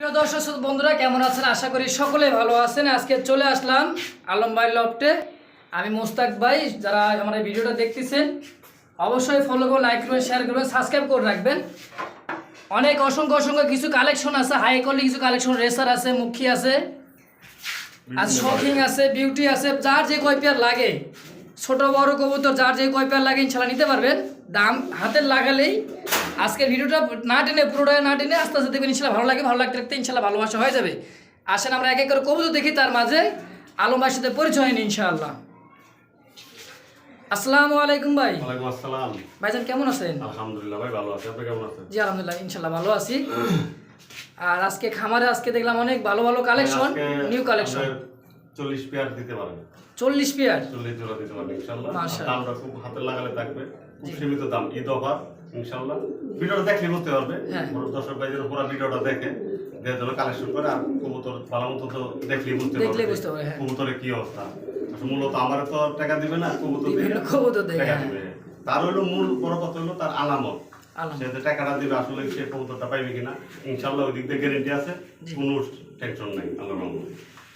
প্রিয় দর্শক শ্রোতা বন্ধুরা কেমন আছেন? আশা করি সকলে ভালো আছেন। আজকে চলে আসলাম আলম ভাই লফটে। আমি মোস্তাক ভাই যারা আমার এই ভিডিওটা দেখতেছেন অবশ্যই ফলো করুন লাইক করবেন শেয়ার করবেন সাবস্ক্রাইব করে রাখবেন। অনেক অসংখ্য অসংখ্য কিছু কালেকশন আছে হাই কোয়ালিটি কিছু কালেকশন রেসার আছে মুখী আছে আর শপিং আছে। বিউটি আছে যার যে কয় পেয়ার লাগে। ছোট বড় কবুতর যার যে কয় পেয়ার লাগে ইনশাল্লাহ নিতে পারবেন। দাম হাতের লাগালেই আজকে ভিডিওটা না টেনে পুরোটা না টেনে আস্তে আস্তে দেখবেন ইনশাল্লাহ ভালো লাগে ভালো লাগতে লাগতে ইনশাল্লাহ ভালোবাসা হয়ে যাবে। আসেন আমরা এক এক করে কবুতর দেখি তার মাঝে আলম ভাইয়ের সাথে পরিচয় হয়নি ইনশাআল্লাহ। আসসালামু আলাইকুম ভাই। ওয়ালাইকুম আসসালাম। ভাইজান কেমন আছেন? আলহামদুলিল্লাহ ভাই ভালো আছি। আপনি কেমন আছেন? জি আলহামদুলিল্লাহ ইনশাল্লাহ ভালো আছি। আর আজকে খামারে আজকে দেখলাম অনেক ভালো ভালো কালেকশন নিউ কালেকশন চল্লিশ পেয়ার দিতে পারবেন চল্লিশ পেয়ার? চল্লিশ জোড়া দিতে পারবেন ইনশাল্লাহ। দামটা খুব হাতে লাগালে থাকবে খুব সীমিত দাম ঈদ অফার ইনশাল্লাহ। ভিডিওটা দেখলে বুঝতে পারবে হ্যাঁ। দর্শক ভাইদের পুরো ভিডিওটা দেখে যে জন্য কালেকশন করে আর কবুতর ভালো মতো তো দেখলেই বুঝতে পারবে হ্যাঁ। কবুতরের কি অবস্থা। মূলত আমার তো টাকা দিবে না কবুতর দিবে বিভিন্ন কবুতর টাকা হ্যাঁ। দিবে। তার হলো মূল বড় কথা হলো তার আলামত। সে যে টাকাটা দিবে আসলে সে কবুতরটা পাইবে কিনা ইনশাল্লাহ ওই দিক দিয়ে গ্যারেন্টি আছে কোনো টেনশন নাই রহমতে।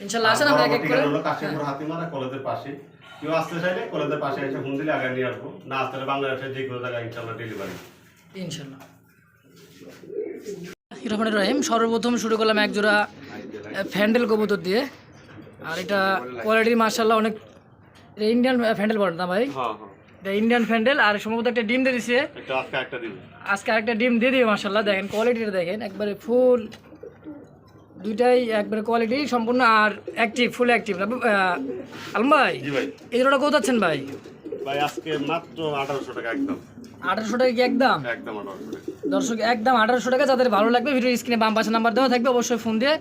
ইনশাল্লাহ আসেন আমরা এক এক করে। হলো কাশিমপুর হাতিমারা কলেজের পাশে। কেউ আসতে চাইলে কলেজের পাশে এসে ফোন দিলে আগে নিয়ে আসব। না আসতে হলে বাংলাদেশের যে কোনো জায়গায় ইনশাল্লাহ ডেলিভারি ইনশাল্লাহ। রহিম সর্বপ্রথম শুরু করলাম এক জোড়া ফ্যান্ডেল কবুতর দিয়ে। আর এটা কোয়ালিটি মার্শাল্লাহ অনেক ইন্ডিয়ান ফ্যান্ডেল বলে না ভাই? হ্যাঁ হ্যাঁ। এটা ইন্ডিয়ান ফ্যান্ডেল আর সম্ভবত একটা ডিম দিয়ে দিছে। একটা আজকে একটা আজকে আরেকটা ডিম দিয়ে দিবে মার্শাল্লাহ দেখেন কোয়ালিটিটা দেখেন একবারে ফুল দুইটাই একবারে কোয়ালিটি সম্পূর্ণ আর অ্যাক্টিভ ফুল অ্যাক্টিভ আলম ভাই এই জোড়াটা কোথাচ্ছেন ভাই? ভাই আজকে মাত্র আঠারোশো টাকা একদম। আঠারোশো টাকা কি একদম? একদম দর্শক একদম আঠারোশো টাকা। যাদের ভালো লাগবে ভিডিও স্ক্রিনে বাম পাশে নাম্বার দেওয়া থাকবে অবশ্যই ফোন দিয়ে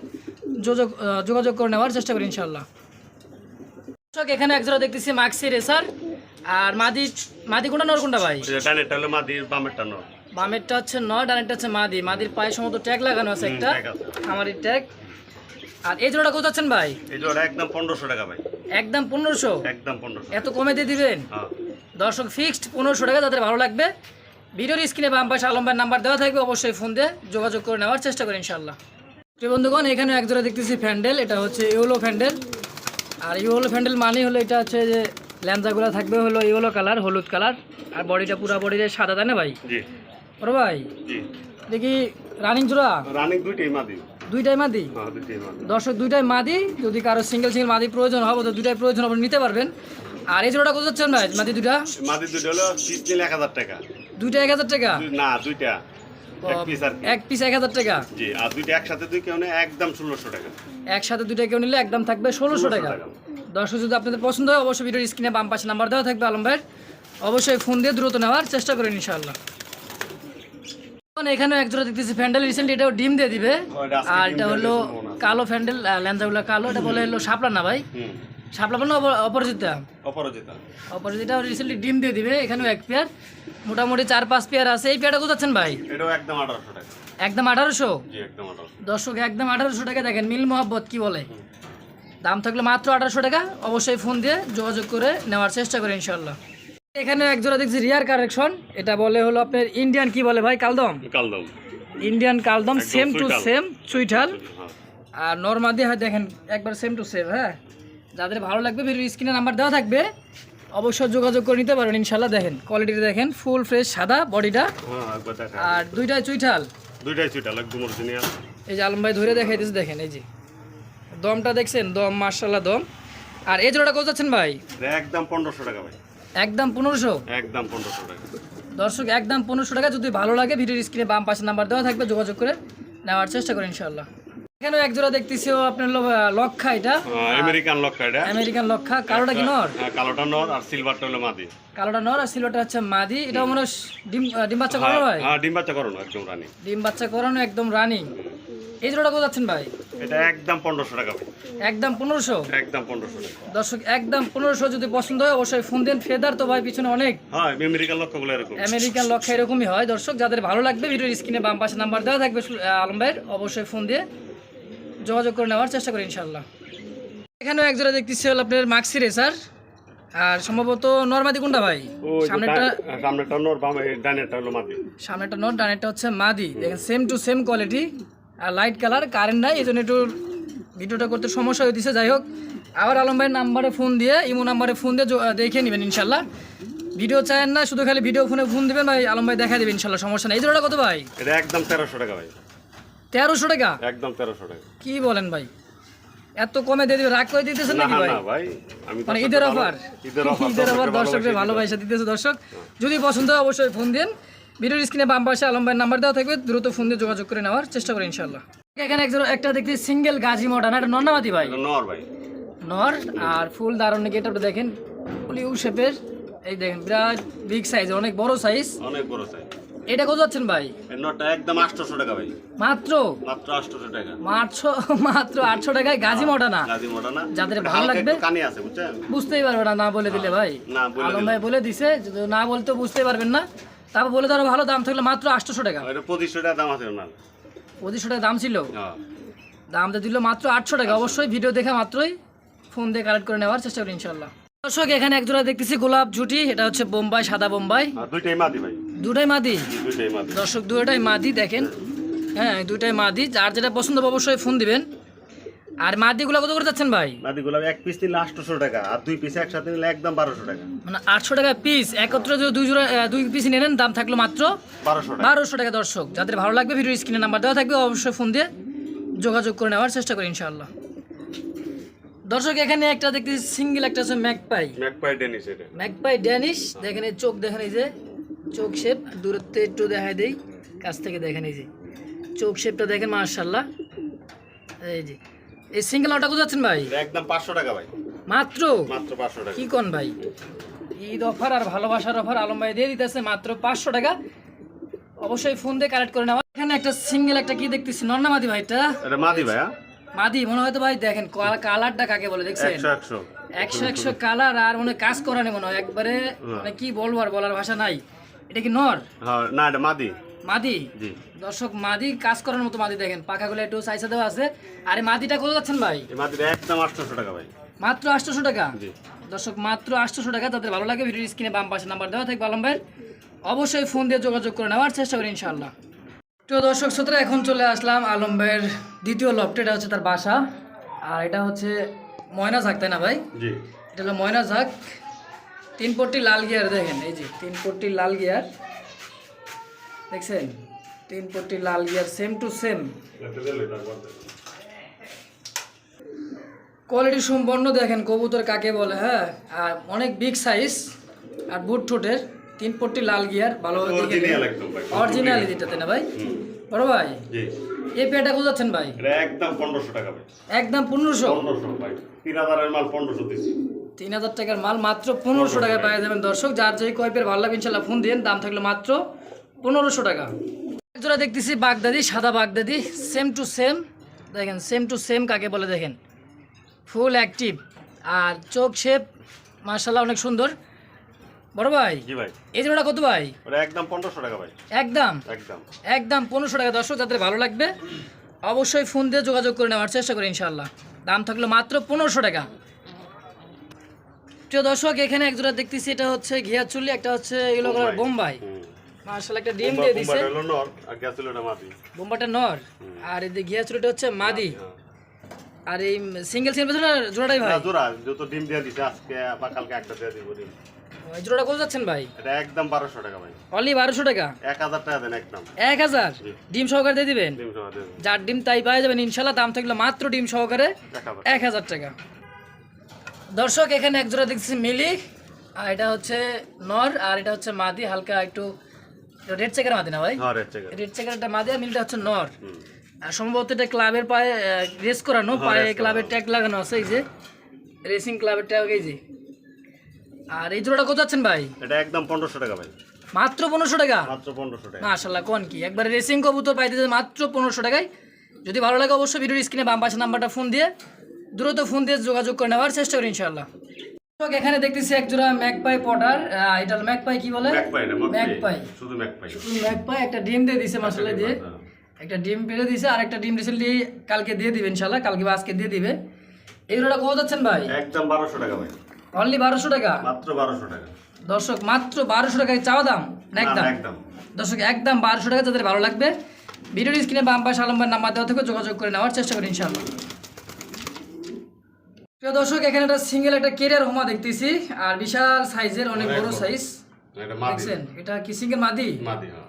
যোগাযোগ যোগাযোগ করে নেওয়ার চেষ্টা করি ইনশাল্লাহ দর্শক এখানে একজোড়া দেখতেছি মাক্সি রেসার আর মাদি মাদি কোনটা নর কোনটা ভাই? ডানেরটা হলো মাদির বামেরটা নয় বামেরটা হচ্ছে নয় ডানেরটা হচ্ছে মাদি। মাদির পায়ে সম্ভবত ট্যাগ লাগানো আছে একটা। আমার ট্যাগ আর এই জোড়াটা কোথাচ্ছেন ভাই? এই জোড়া একদম পনেরোশো টাকা ভাই। একদম পনেরোশো? একদম পনেরোশো। এত কমে দিয়ে দিবেন? হ্যাঁ। দর্শক ফিক্সড পনেরোশো টাকা যাদের ভালো লাগবে ভিডিওর স্ক্রিনে বাম পাশে আলম ভাইয়ের নাম্বার দেওয়া থাকবে অবশ্যই ফোন দিয়ে যোগাযোগ করে নেওয়ার চেষ্টা করি ইনশাল্লাহ প্রিয় বন্ধুগণ এখানে একজোড়া দেখতেছি ফ্যান্ডেল এটা হচ্ছে ইউলো ফ্যান্ডেল আর ইউলো ফ্যান্ডেল মানে হলো এটা হচ্ছে যে ল্যান্সাগুলো থাকবে হলো ইউলো কালার হলুদ কালার। আর বডিটা পুরো বডিতে সাদা তাই না ভাই? জি। ওরে ভাই? জি। দেখি রানিং জোড়া? রানিং দুইটাই মাদি। দুইটাই মাদি? হ্যাঁ দুইটাই মাদি। দর্শক দুইটাই মাদি। যদি কারও সিঙ্গেল সিঙ্গেল মাদি প্রয়োজন হবে তো দুইটাই প্রয়োজন হবে নিতে পারবেন। আর এই জোড়াটা কত যাচ্ছেন ভাই মাদি দুইটা? মাদি দুইটা হলো পিস নিলে এক হাজার টাকা। দুইটা এক হাজার টাকা? না দুইটা। এক পিস এক হাজার টাকা? জি আর দুইটা একসাথে দুই কেউ একদম ষোলোশো টাকা। একসাথে দুইটা কেউ নিলে একদম থাকবে ষোলোশো টাকা। টাকা। দর্শক যদি আপনাদের পছন্দ হয় অবশ্যই ভিডিওর স্ক্রিনে বাম পাশে নাম্বার দেওয়া থাকবে আলম ভাইয়ের অবশ্যই ফোন দিয়ে দ্রুত নেওয়ার চেষ্টা করেন ইনশাআল্লাহ। এখন এখানেও একজোড়া দেখতেছি। ফ্যান্ডেল রিসেন্টলি এটাও ডিম দিয়ে দিবে। আর এটা হলো। কালো ফ্যান্ডেল ল্যান্সাগুলো কালো। এটা বলে হলো শাপলা না ভাই? শাপলা বলে অপরাজিতা। অপরাজিতা। অপরাজিতা রিসেন্টলি ডিম দিয়ে দিবে। এখানেও এক পেয়ার। মোটামুটি চার পাঁচ পেয়ার আছে। এই পেয়ারটা কোথাচ্ছেন ভাই? এটাও একদম আঠারোশো টাকা। একদম আঠারোশো? একদম আঠারোশো। দর্শক একদম আঠারোশো টাকা দেখেন। মিল মোহাব্বত কি বলে? দাম থাকলে মাত্র আঠারোশো টাকা। অবশ্যই ফোন দিয়ে যোগাযোগ করে নেওয়ার চেষ্টা করে ইনশাল্লাহ এখানে একজোড়া দেখছি রিয়ার কারেকশন এটা বলে হলো আপনার ইন্ডিয়ান কি বলে ভাই? কালদম? কালদম। ইন্ডিয়ান কালদম সেম টু সেম চুইঠাল হ্যাঁ। আর নর্মাদি হয় দেখেন একবার সেম টু সেম হ্যাঁ? যাদের ভালো লাগবে ভিডিও স্ক্রিনে নাম্বার দেওয়া থাকবে। অবশ্যই যোগাযোগ করে নিতে পারেন ইনশাল্লাহ দেখেন। কোয়ালিটিটা দেখেন ফুল ফ্রেশ সাদা বডিটা। হ্যাঁ আর দুইটাই চুইঠাল দুইটাই চুইটাল একদম অরিজিনাল এই যে আলম ভাই ধরে দেখাইতেছে দেখেন এই যে। দমটা দেখছেন? দম মার্শাল্লাহ দম। আর এই জোড়াটা কত যাচ্ছেন ভাই? একদম পনেরোশো টাকা ভাই। একদম পনেরোশো? একদম পনেরোশো টাকা। দর্শক একদম পনেরোশো টাকা। যদি ভালো লাগে ভিডিওর স্ক্রিনে বাম পাশে নাম্বার দেওয়া থাকবে যোগাযোগ করে নেওয়ার চেষ্টা করেন ইনশাল্লাহ এখানেও এক জোড়া দেখতেছি আপনার লক্ষা এটা। আমেরিকান লক্কা এটা। আমেরিকান লক্ষা। কালোটা কি নর? হ্যাঁ, কালোটা নর আর সিলভারটা হলো মাদি। কালোটা নর আর সিলভারটা হচ্ছে মাদি। এটা মনে হয় ডিম ডিম বাচ্চা করানো হয় হ্যাঁ? ডিম বাচ্চা করানো একদম রানি। ডিম বাচ্চা করানো একদম রানিং। এই জোড়াটা কত যাচ্ছেন ভাই? এটা একদম টাকা একদম টাকা। দর্শক একদম যদি পছন্দ হয় অবশ্যই ফোন দেন। ফেদার তো ভাই পিছনে অনেক। হ্যাঁ আমেরিকান লক্ষ্যগুলো এরকম। আমেরিকান লক্ষ্য এরকমই হয়। দর্শক যাদের ভালো লাগবে ভিডিওর স্ক্রিনে বাম পাশে নাম্বার দেওয়া থাকবে আলম ভাইয়ের অবশ্যই ফোন দিয়ে যোগাযোগ করে নেওয়ার চেষ্টা করি ইনশাল্লাহ এখানেও একজোড়া দেখতেছি হল আপনার মাক্সি রেসার আর সম্ভবত নর্মাদি কোনটা ভাই? সামনেরটা ডা- নর বামে ডানেরটা হলো মাদি সামনেটা নট ডানেরটা হচ্ছে মাদি দেখেন সেম টু সেম কোয়ালিটি আর লাইট কালার কারেন্ট নাই এই জন্য একটু ভিডিওটা করতে সমস্যা হয়ে দিছে। যাই হোক আবার আলম ভাইয়ের নাম্বারে ফোন দিয়ে ইমো নাম্বারে ফোন দিয়ে দেখে নেবেন ইনশাল্লাহ। ভিডিও চায়েন না শুধু খালি ভিডিও ফোনে ফোন দেবেন ভাই আলম ভাই দেখা দেবেন ইনশাল্লাহ সমস্যা নেই। এই জোড়াটা কত ভাই? এটা একদম তেরোশো টাকা ভাই। তেরোশো টাকা? একদম তেরোশো টাকা। কি বলেন ভাই? এত কমে দিয়ে দিবে রাগ করে দিতেছেন না নাকি ভাই? না ভাই আমি মানে ঈদের ভালো- অফার ঈদের অফার ঈদের অফার দর্শকদের ভালোবাসা। দিতেছে দর্শক। যদি পছন্দ হয় অবশ্যই ফোন দিন। ভিডিওর স্ক্রিনে বাম পাশে আলম ভাইয়ের নাম্বার দেওয়া থাকবে দ্রুত ফোন দিয়ে যোগাযোগ করে নেওয়ার চেষ্টা করি ইনশাল্লাহ এখানে একজন একটা দেখছি সিঙ্গেল গাজী মডার্ন একটা নন্নামাতি ভাই? এটা নর ভাই। নর আর ফুল দারুণ গেট আপটা দেখেন? ফুল ইউ শেপের এই দেখেন বিরাট বিগ সাইজ অনেক বড় সাইজ অনেক বড় সাইজ এটা কত যাচ্ছেন ভাই? নটটা একদম আটশোশো টাকা ভাই। মাত্র? মাত্র আটশোশো টাকা। মাত্র মাত্র আটশো টাকায় গাজী মডার্না গাজি মোটা না। যাদের এটা ভালো লাগবে কানে আছে বুঝছেন? বুঝতেই পারবে না না বলে দিলে ভাই। না, বলে আলম। ভাই বলে দিছে না বলতে বুঝতেই পারবেন না। তারপর বলে ধরো ভালো দাম থাকলে মাত্র আটশোশো টাকা। পঁচিশশো টাকা দাম আছে পঁচিশশো টাকা দাম ছিল? হ্যাঁ। দাম তো দিল মাত্র আটশো টাকা। অবশ্যই ভিডিও দেখা মাত্রই ফোন দিয়ে কালেক্ট করে নেওয়ার চেষ্টা করি ইনশাল্লাহ দর্শক এখানে এক জোড়া দেখতেছি গোলাপ ঝুটি। এটা হচ্ছে বোম্বাই সাদা বোম্বাই। দুইটাই মাদি ভাই। দুটাই মাদি? মাদি। দর্শক দুটাই মাদি দেখেন। হ্যাঁ দুটাই মাদি। যার যেটা পছন্দ অবশ্যই ফোন দিবেন। আর মাদিগুলো কত করে যাচ্ছেন ভাই? মাদি গোলাপ এক পিস নিলে আটশোশো টাকা আর দুই পিস একসাথে নিলে একদম বারোশো টাকা। মানে আটশো টাকা পিস একত্রে যদি দুই জোড়া দুই পিস নেন দাম থাকল মাত্র বারোশো টাকা। বারোশো টাকা দর্শক। যাদের ভালো লাগবে ভিডিও স্ক্রিনে নাম্বার দেওয়া থাকবে অবশ্যই ফোন দিয়ে যোগাযোগ করে নেওয়ার চেষ্টা করি ইনশাআল্লাহ। দর্শক এখানে একটা দেখতেছি সিঙ্গেল একটা আছে ম্যাকপাই ম্যাকপাই ডেনিস এটা। ম্যাকপাই ড্যানিশ দেখেন এই চোখ দেখেন এই যে চোখ শেপ দূরত্বে একটু দেখাই দেই কাছ থেকে দেখেন এই যে চোখ শেপটা দেখেন মার্শাল্লাহ এই যে এই সিঙ্গেল অটা কোথাও যাচ্ছেন ভাই? একদম পাঁচশো টাকা ভাই। মাত্র? মাত্র পাঁচশো টাকা। কি কোন ভাই? ঈদ অফার আর ভালোবাসার অফার আলম ভাই দিয়ে দিতেছে মাত্র পাঁচশো টাকা। অবশ্যই ফোন দিয়ে কালেক্ট করে নেওয়া। এখানে একটা সিঙ্গেল একটা কি দেখতেছি? নন্নামাদি ভাইটা এটা মাদি ভাই হ্যাঁ মাদি মনে হয় তো ভাই দেখেন কালারটা কাকে বলে দেখছেন? একশো একশো। কালার আর মনে হয় কাজ করা মনে হয়। একবারে মানে কি বলব আর বলার ভাষা নাই। এটা কি নর? হ্যাঁ না এটা মাদি। মাদি? দর্শক মাদি কাজ করার মতো মাদি দেখেন। পাখাগুলো একটু দেওয়া আছে। আর এই মাদিটা কত যাচ্ছেন ভাই? মাদিটা একদম আটশোশো টাকা ভাই। মাত্র আটশোশো টাকা? দর্শক মাত্র আটশোশো টাকা। তাদের ভালো লাগে ভিডিও স্ক্রিনে বাম পাশে নাম্বার দেওয়া থাকবে আলম ভাইয়ের। অবশ্যই ফোন দিয়ে যোগাযোগ করে নেওয়ার চেষ্টা করি ইনশাল্লাহ তো দর্শক শ্রোতা এখন চলে আসলাম আলম ভাইয়ের দ্বিতীয় লফট এটা হচ্ছে তার বাসা। আর এটা হচ্ছে ময়না ঝাক তাই না ভাই? এটা হলো ময়না ঝাক। তিন পট্টি লাল গিয়ার দেখেন এই যে তিন পট্টি লাল গিয়ার। দেখছেন? তিন পট্টি লাল গিয়ার সেম টু সেম কোয়ালিটি সম্পন্ন দেখেন কবুতর কাকে বলে হ্যাঁ? আর অনেক বিগ সাইজ আর বুট ঠোঁটের তিন পট্টি লাল গিয়ার ভালো। অরিজিনাল যেটাতে না ভাই। বড় ভাই এই পেয়ারটা কোথাচ্ছেন ভাই? একদম পনেরোশো টাকা ভাই। একদম পনেরোশো? পনেরোশো ভাই তিন হাজারের মাল পনেরোশো দিচ্ছি। তিন হাজার টাকার মাল মাত্র পনেরোশো টাকায় পাওয়া যাবেন। দর্শক যার যেই কয়েপের ভালো লাগবে ইনশাল্লাহ ফোন দিন দাম থাকলে মাত্র পনেরোশো টাকা। একজোড়া দেখতেছি বাগদাদি সাদা বাগদাদি সেম টু সেম দেখেন সেম টু সেম কাকে বলে দেখেন। ফুল অ্যাক্টিভ আর চোখ শেপ মার্শাল্লাহ অনেক সুন্দর। বড় ভাই? জি ভাই। এই জোড়াটা কত ভাই? ওটা একদম পনেরোশো টাকা ভাই। একদম? একদম। একদম পনেরোশো টাকা। দর্শক যাদের ভালো লাগবে অবশ্যই ফোন দিয়ে যোগাযোগ করে নেওয়ার চেষ্টা করি ইনশাল্লাহ দাম থাকল মাত্র পনেরোশো টাকা। প্রিয় দর্শক এখানে একজোড়া দেখতেছি এটা হচ্ছে ঘিয়া চুল্লি একটা হচ্ছে এগুলো বোম্বাই। বোম্বাই। মার্শাল একটা ডিম দিয়ে দিছে বোম্বাইটা হলো নর আর গ্যাস মাদি। বোম্বাটা নর? আর এই যে হচ্ছে মাদি? হ্যাঁ। আর এই সিঙ্গেল সিঙ্গেল জোড়াটাই ভাই? জোড়া যত ডিম দিয়ে দিছে আজকে বা কালকে একটা দিয়ে দিব ডিম। এই জোড়াটা কত যাচ্ছেন ভাই? এটা একদম বারোশো টাকা ভাই। অনলি বারোশো টাকা? এক হাজার টাকা দেন একদম। এক হাজার? জি। ডিম সহকারে দিয়ে দিবেন? ডিম যার ডিম তাই পাওয়া যাবেন দাম থাকল মাত্র ডিম সহকারে এক হাজার এক হাজার টাকা। দর্শক এখানে এক জোড়া দেখছি মিলি আর এটা হচ্ছে নর আর এটা হচ্ছে মাদি হালকা একটু রেড চেকের মাদি না ভাই? হ্যাঁ রেড চেক রেড একটা মাদি আর মিলটা হচ্ছে নর। আর সম্ভবত এটা ক্লাবের পায়ে রেস করানো হ্যাঁ, পায়ে ক্লাবের ট্যাগ লাগানো আছে এই যে। রেসিং ক্লাবের ট্যাগ এই যে। আর এই জোড়াটা কত আছেন ভাই? এটা একদম পনেরোশো টাকা ভাই। মাত্র পনেরোশো টাকা? মাত্র পনেরোশো টাকা। মাশাল্লাহ কোন কি? একবার রেসিং কবুতর পাইতে মাত্র পনেরোশো টাকায়। যদি ভালো লাগে অবশ্যই ভিডিওর স্ক্রিনে বাম পাশে নাম্বারটা ফোন দিয়ে দ্রুত ফোন দিয়ে যোগাযোগ করে নেওয়ার চেষ্টা করি ইনশাল্লাহ দর্শক, এখানে দেখতেছি এক জোড়া ম্যাকপাই পটার এটা ম্যাকপাই কি বলে? ম্যাক পাই না ম্যাকপাই। শুধু ম্যাক পাই ম্যাকপাই একটা ডিম দিয়ে দিছে মাসাল্লাহ দিয়ে। একটা ডিম পেরে দিছে আর একটা ডিম রিসেন্টলি কালকে দিয়ে দিবে ইনশাল্লাহ কালকে বা আজকে দিয়ে দিবে। এই জোড়াটা কত যাচ্ছেন ভাই? একদম বারোশো টাকা ভাই। অনলি বারোশো টাকা? মাত্র বারোশো টাকা। দর্শক মাত্র বারোশো টাকায় চাওয়া দাম একদম? একদম। দর্শক একদম বারোশো টাকা যাদের ভালো লাগবে ভিডিওর স্ক্রিনে বাম পাশে আলম ভাইয়ের নাম্বার দেওয়া থেকে যোগাযোগ করে নেওয়ার চেষ্টা করি ইনশাল্লাহ প্রিয় দর্শক এখানে একটা সিঙ্গেল একটা কেরিয়ার হোমা দেখতেছি। আর বিশাল সাইজের অনেক বড় সাইজ দেখছেন? এটা কি সিঙ্গেল মাদি? মাদি হ্যাঁ।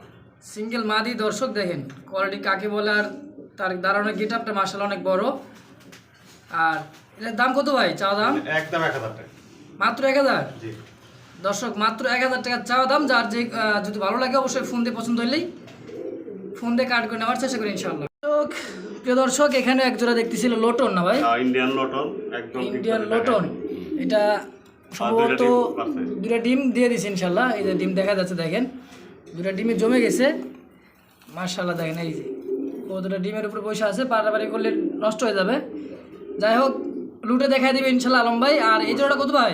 সিঙ্গেল মাদি দর্শক দেখেন কোয়ালিটি কাকে বলে আর তার দাঁড়ানোর গেট আপটা মার্শাল অনেক বড়। আর এটার দাম কত ভাই? চাওয়া দাম? একদম এক হাজার টাকা। মাত্র এক হাজার? দর্শক মাত্র এক হাজার টাকা চাওয়া দাম। যার যে যদি ভালো লাগে অবশ্যই ফোন দিয়ে পছন্দ হলেই ফোন দিয়ে কাট করে নেওয়ার চেষ্টা করি ইনশাল্লাহ দর্শক, প্রিয় দর্শক এখানে এক জোড়া দেখতেছিল লোটন না ভাই? ইন্ডিয়ান লটন একদম ইন্ডিয়ান লোটন। এটা সম্ভবত দুটা ডিম দিয়ে দিছে ইনশাল্লাহ। এই যে ডিম দেখা যাচ্ছে দেখেন। দুটা ডিমে জমে গেছে। মার্শাল্লাহ দেখেন এই যে। ও দুটা ডিমের উপরে বসে আছে পাড়াপাড়ি করলে নষ্ট হয়ে যাবে। যাই হোক লুটে দেখাই দিবে ইনশাল্লাহ আলম ভাই। আর এই জোড়াটা কত ভাই?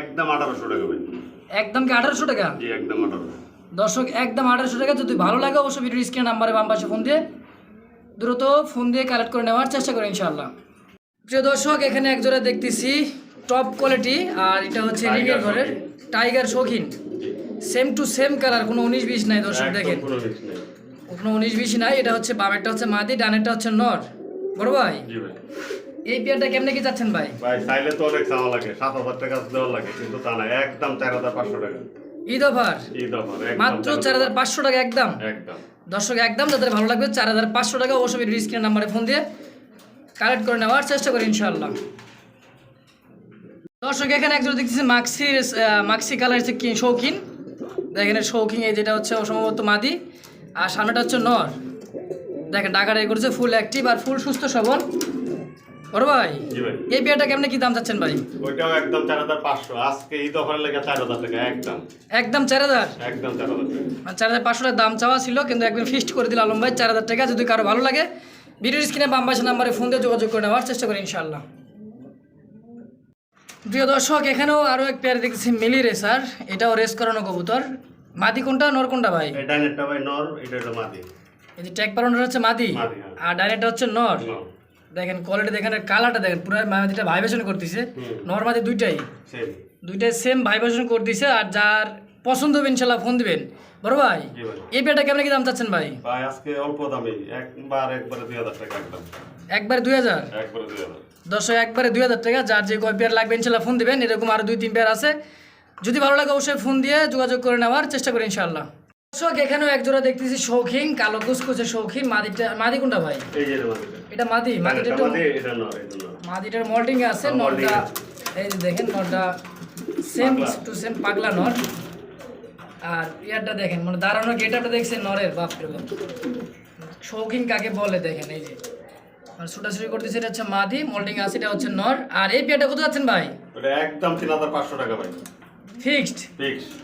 একদম আঠারোশো টাকা ভাই। একদম কি আঠারোশো টাকা? জি একদম আঠারোশো। দর্শক একদম আঠারোশো টাকা। যদি ভালো লাগে অবশ্যই ভিডিও স্ক্রিন নাম্বারে বাম পাশে ফোন দিয়ে দ্রুত ফোন দিয়ে কালেক্ট করে নেওয়ার চেষ্টা করি ইনশাল্লাহ প্রিয় দর্শক এখানে একজোড়া দেখতেছি টপ কোয়ালিটি আর এটা হচ্ছে রিগের ঘরের টাইগার শৌখিন সেম টু সেম কালার কোনো উনিশ বিশ নাই দর্শক দেখেন। কোনো উনিশ বিশ নাই এটা হচ্ছে বামেরটা হচ্ছে মাদি ডানেরটা হচ্ছে নর। বড় ভাই? এই পেয়ারটা কেমনে কি যাচ্ছেন ভাই? ভাই চাইলে তো অনেক চাওয়া লাগে সাত হাজার টাকা দেওয়া লাগে কিন্তু তা না একদম চার হাজার পাঁচশো টাকা। ঈদ অফার? ঈদ অফার মাত্র চার হাজার পাঁচশো টাকা একদম? একদম। দর্শক, একদম যাদের ভালো লাগবে, চার হাজার পাঁচশো টাকা অবশ্যই ভিডিও স্ক্রিন নাম্বারে ফোন দিয়ে কালেক্ট করে নেওয়ার চেষ্টা করি ইনশাল্লাহ দর্শক, এখানে একজন দেখতেছি মাক্সির মাক্সি কালার হচ্ছে শৌখিন। এর শৌখিন, এই যেটা হচ্ছে অসম্ভবত মাদি। আর সামনেটা হচ্ছে নর। দেখেন ডাকাটাই করেছে ফুল অ্যাক্টিভ আর ফুল সুস্থ সবল। বড় ভাই এই বিয়ারটা কেমনে কি দাম চাচ্ছেন ভাই? ওইটাও একদম চার হাজার পাঁচশো। আজকে ঈদ অফারের লেগে চার হাজার টাকা একদম। একদম চার হাজার? একদম চার হাজার মানে চার হাজার পাঁচশো দাম চাওয়া ছিল কিন্তু একদম ফিক্সড করে দিল আলম ভাই। চার হাজার টাকা যদি কারও ভালো লাগে ভিডিওর স্ক্রিনে বাম পাশে নাম্বারে ফোন দিয়ে যোগাযোগ করে নেওয়ার চেষ্টা করি ইনশাআল্লাহ। প্রিয় দর্শক এখানেও আরও এক পেয়ার দেখতেছি মিলি রেসার। এটাও রেস করানো কবুতর। মাদি কোনটা নর কোনটা ভাই? এই ডাইনেরটা ভাই নর এটা মাদি। এই যে ট্যাগ পালনটা হচ্ছে মাদি? হ্যাঁ। আর ডাইরেক্টটা হচ্ছে নর। দেখেন কোয়ালিটি দেখেন কালারটা দেখেন পুরো মাদিটা ভাইব্রেশন করতেছে। হুম। নর দুইটাই। দুইটাই সেম ভাইব্রেশন করতেছে আর যার পছন্দ হবে ইনশাল্লাহ ফোন দিবেন। বড় ভাই এই পেয়ারটা কেমন কি দাম চাচ্ছেন ভাই? ভাই আজকে অল্প দামে একবার একবারে দুই হাজার টাকা একদম। একবারে দুই হাজার? একবারে দুই হাজার। দর্শক একবারে দুই হাজার টাকা যার যে কয় পেয়ার লাগবে ইনশাল্লাহ ফোন দিবেন। এরকম আরও দুই তিন পেয়ার আছে। যদি ভালো লাগে অবশ্যই ফোন দিয়ে যোগাযোগ করে নেওয়ার চেষ্টা করি ইনশাল্লাহ। দর্শক এখানেও এক জোড়া দেখতেছি শৌখিন কালো কুচকুচে শৌখিন। মাদিটা মাদি কোনটা ভাই? এই যে এটা মাদি? মাদিটা এটা মাদিটার মল্টিং আছে হ্যাঁ, আছে। এই যে দেখেন নরটা সেম টু সেম পাগলা নর আর ইয়ারটা দেখেন মানে দাঁড়ানোর গেটআপটা দেখছেন নরের? বাপরে বাপ। শৌখিন কাকে বলে দেখেন এই যে। মানে ছুটাছুটি করতেছে এটা হচ্ছে মাদি মোল্ডিং আছে এটা হচ্ছে নর। আর এই পেয়ারটা কত যাচ্ছেন ভাই? একদম তিন হাজার পাঁচশো টাকা ভাই। ফিক্সড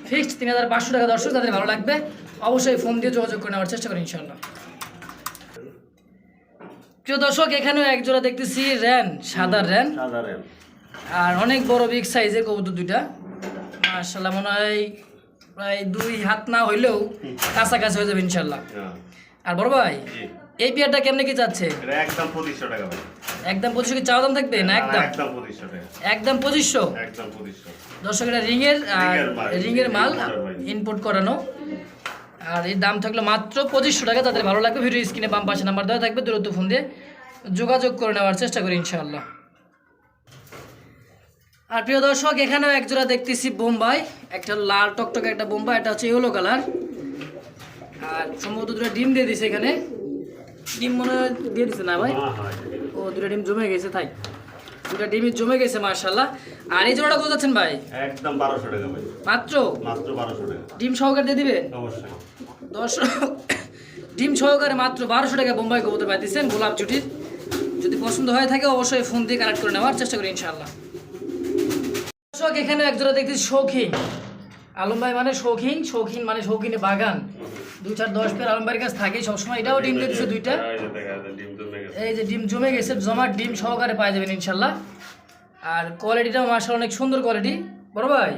ফিক্সড তিন হাজার পাঁচশো টাকা দর্শক তাদের ভালো লাগবে অবশ্যই ফোন দিয়ে যোগাযোগ করে নেওয়ার চেষ্টা করি ইনশাল্লাহ প্রিয় দর্শক এখানেও এক জোড়া দেখতেছি র্যান সাদা র্যান। আর অনেক বড় বিগ সাইজের কবুতর দুইটা। মার্শাল্লাহ মনে হয় প্রায় দুই হাত না হইলেও কাছাকাছি হয়ে যাবে ইনশাল্লাহ হ্যাঁ। আর বড় ভাই এই পেয়ারটা কেমনে কি যাচ্ছে একদম পঁচিশশো টাকা একদম পঁচিশশো কি চাওয়া দাম থাকবে? না একদম। একদম পঁচিশশো দর্শক এটা রিংয়ের আর রিংয়ের মাল। ইনপুট করানো। আর এর দাম থাকল মাত্র পঁচিশশো টাকা তাদের ভালো লাগবে। ভিডিও স্ক্রিনে বাম পাশে নাম্বার দেওয়া থাকবে দ্রুত ফোন দিয়ে যোগাযোগ করে নেওয়ার চেষ্টা করি ইনশাআল্লাহ। আর প্রিয় দর্শক এখানেও একজোড়া দেখতেছি বোম্বাই। একটা লাল টকটকে একটা বোম্বাই এটা হচ্ছে ইয়েলো কালার আর সম্ভবত দুটো ডিম দিয়ে দিছে এখানে। ডিম মনে হয় দিয়ে দিছে না ভাই? দুটো ডিম জমে গেছে তাই দুটা ডিমই জমে গেছে মার্শাল্লাহ আর এই জোড়াটা কোথাচ্ছেন যাচ্ছেন ভাই? একদম বারোশো টাকা ভাই। মাত্র? মাত্র বারোশো টাকা। ডিম সহকারে দিয়ে দিবেন অবশ্যই। দশ ডিম সহকারে মাত্র বারোশো টাকা বোম্বাই কবুতর পাইতেছেন গোলাপ জুটির। যদি পছন্দ হয়ে থাকে অবশ্যই ফোন দিয়ে কানেক্ট করে নেওয়ার চেষ্টা করি ইনশাআল্লাহ। দর্শক এখানে একজোড়া দেখতেছি শৌখিন। আলম ভাই মানে শৌখিন শৌখিন মানে শৌখিনে বাগান। দুই চার দশ পেয়ার আলম ভাইয়ের কাছে থাকে সবসময় এটাও ডিম দিয়ে দিচ্ছে দুইটা এই যে ডিম জমে গেছে যে ডিম জমার ডিম সহকারে পাই যাবেন ইনশাল্লাহ। আর কোয়ালিটিটাও মার্শাল অনেক সুন্দর কোয়ালিটি বড় ভাই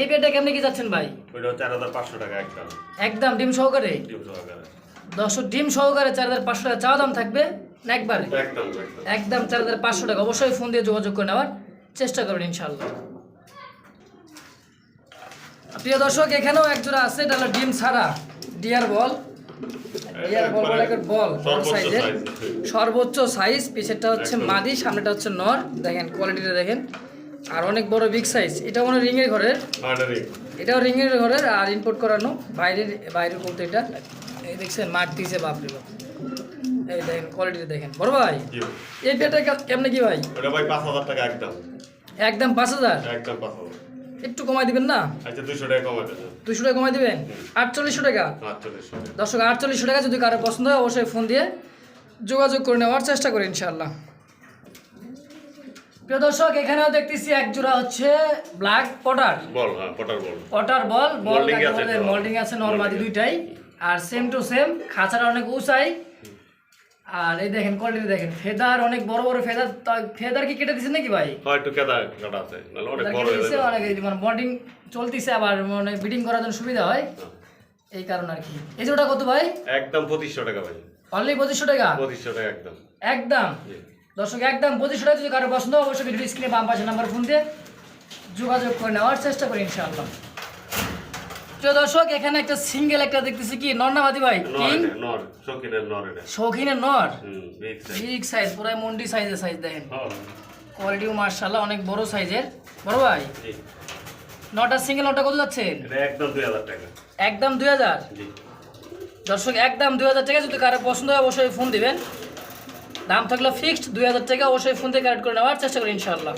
এই পেয়ারটা কেমনি কি যাচ্ছেন ভাই? ওইটা চার হাজার পাঁচশো টাকা একদম। একদম ডিম সহকারে? ডিম সহকারে। দশ ডিম সহকারে চার হাজার পাঁচশো টাকা চাওয়া দাম থাকবে না একবারে? একদম একদম। একদম চার হাজার পাঁচশো টাকা। অবশ্যই ফোন দিয়ে যোগাযোগ করে নেওয়ার চেষ্টা করুন ইনশাল্লাহ প্রিয় দর্শক এখানেও একজোড়া আছে এটা হলো ডিম ছাড়া ডিয়ার বল। বল সর্বোচ্চ সাইজ পিছেরটা হচ্ছে। মাদি সামনেটা হচ্ছে নর। দেখেন কোয়ালিটিটা দেখেন। আর অনেক বড় বিগ সাইজ এটা মনে রিং এর ঘরের। এটাও রিং এর ঘরের আর ইম্পোর্ট করানো। বাইরের বাইরের বলতে এটা এই দেখছেন মাঠ দিয়েছে বাপরে বাপ। এই দেখেন কোয়ালিটিটা দেখেন। বড় ভাই এই পেটা কেমনে কি ভাই? ওটা ভাই পাঁচ হাজার টাকা একদম। একদম পাঁচ হাজার? একদম পাঁচ হাজার। একটু কমাই দিবেন না? আচ্ছা দুশো টাকা কমাতে দেন। দুশো টাকা কমাই দিবেন? আটচল্লিশশো টাকা? আটচল্লিশশো টাকা। দর্শক আটচল্লিশশো টাকা যদি কারও পছন্দ হয় অবশ্যই ফোন দিয়ে যোগাযোগ করে নেওয়ার চেষ্টা করি ইনশাল্লাহ প্রিয় দর্শক এখানেও দেখতেছি এক জোড়া হচ্ছে ব্ল্যাক পটার বল হ্যাঁ পটার বল। পটার বল বল Molding আছে। মোল্ডিং আছে নর্মাদি। দুইটাই। আর সেম টু সেম খাঁচাটা অনেক উঁচাই। আর এই দেখেন কোয়ালিটি দেখেন। ফেদার অনেক বড় বড় ফেদার ফেদার কি কেটে দিছে নাকি ভাই? হয় একটু কেদা কাটা আছে নাহলে অনেক বড় হয়ে যাবে। অনেক মানে বন্ডিং চলতিছে আবার মানে বিডিং করার জন্য সুবিধা হয়। এই কারণে আর কি। এই জোড়া কত ভাই? একদম পঁচিশশো টাকা ভাই। অনলি পঁচিশশো টাকা? পঁচিশশো টাকা একদম। একদম? দর্শক একদম পঁচিশশো টাকা যদি কারও পছন্দ হয়, অবশ্যই ভিডিও স্ক্রিনে বাম পাশে নাম্বার ফোন দিয়ে যোগাযোগ করে নেওয়ার চেষ্টা করি ইনশাআল্লাহ। দর্শক এখানে একটা সিঙ্গেল একটা দেখতেছি কি? ভাই? নর কিং নর শৌখিনের নর এটা। শৌখিনের নর? বিগ সাইজ পুরো মন্ডি সাইজের সাইজ দেখেন। কোয়ালিটিও মার্শাল্লাহ অনেক বড় সাইজের বড় ভাই? নটা সিঙ্গেল নটা কত যাচ্ছেন? এটা একদম দুই হাজার টাকা। একদম দুই হাজার? জি। দর্শক একদম দুই হাজার টাকা। যদি কারও পছন্দ হয় অবশ্যই ফোন দিবেন। দাম থাকলে ফিক্সড দুই হাজার টাকা। অবশ্যই ফোন দিয়ে কালেক্ট করে নেওয়ার চেষ্টা করি ইনশাআল্লাহ।